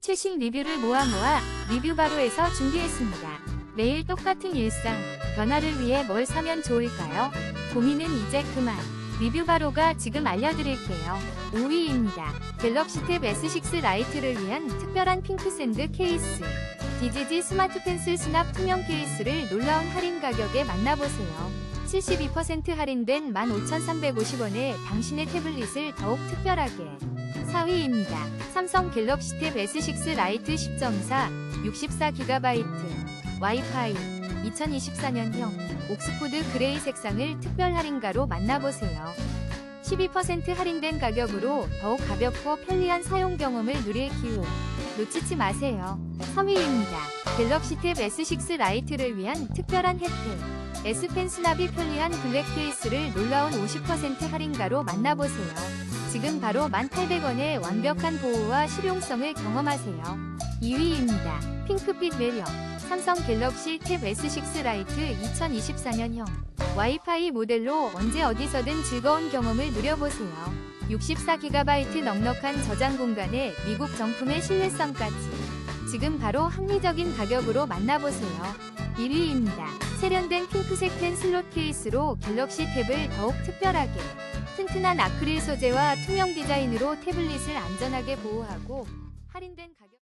최신 리뷰를 모아 모아 리뷰 바로에서 준비했습니다. 매일 똑같은 일상, 변화를 위해 뭘 사면 좋을까요? 고민은 이제 그만. 리뷰 바로가 지금 알려드릴게요. 5위입니다. 갤럭시 탭 S6 라이트를 위한 특별한 핑크 샌드 케이스. DJG 스마트 펜슬 수납 투명 케이스를 놀라운 할인 가격에 만나보세요. 72% 할인된 15,350원에 당신의 태블릿을 더욱 특별하게. 4위입니다. 삼성 갤럭시 탭 S6 라이트 10.4 64GB 와이파이 2024년형 옥스포드 그레이 색상을 특별 할인가로 만나보세요. 12% 할인된 가격으로 더욱 가볍고 편리한 사용 경험을 누릴 기회. 놓치지 마세요. 3위입니다. 갤럭시 탭 S6 라이트를 위한 특별한 혜택. S펜 수납이 편리한 블랙 케이스를 놀라운 50% 할인가로 만나보세요. 지금 바로 1,800원의 완벽한 보호와 실용성을 경험하세요. 2위입니다. 핑크빛 매력. 삼성 갤럭시 탭 S6 라이트 2024년형. 와이파이 모델로 언제 어디서든 즐거운 경험을 누려보세요. 64GB 넉넉한 저장 공간에 미국 정품의 신뢰성까지. 지금 바로 합리적인 가격으로 만나보세요. 1위입니다. 세련된 핑크색 펜 슬롯 케이스로 갤럭시 탭을 더욱 특별하게. 튼튼한 아크릴 소재와 투명 디자인으로 태블릿을 안전하게 보호하고 할인된 가격